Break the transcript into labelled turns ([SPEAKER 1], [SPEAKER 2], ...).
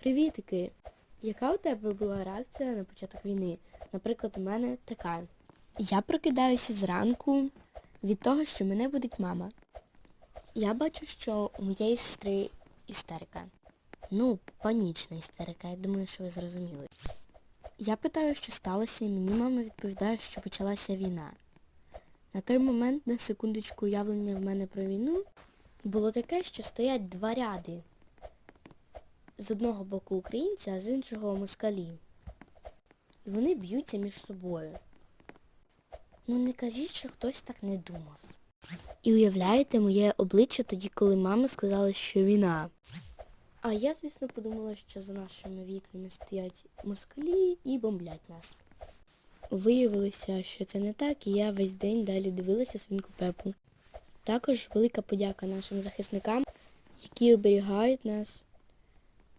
[SPEAKER 1] Привітики! Яка у тебе була реакція на початок війни? Наприклад, у мене така. Я прокидаюся зранку від того, що мене будить мама. Я бачу, що у моєї сестри істерика. Ну, панічна істерика, я думаю, що ви зрозуміли. Я питаю, що сталося, і мені мама відповідає, що почалася війна. На той момент, на секундочку, уявлення в мене про війну було таке, що стоять два ряди. З одного боку українці, а з іншого москалі. І вони б'ються між собою. Ну не кажіть, що хтось так не думав. І уявляєте моє обличчя тоді, коли мама сказала, що війна. А я, звісно, подумала, що за нашими вікнами стоять москалі і бомблять нас. Виявилося, що це не так, і я весь день далі дивилася свинку Пепу. Також велика подяка нашим захисникам, які оберігають нас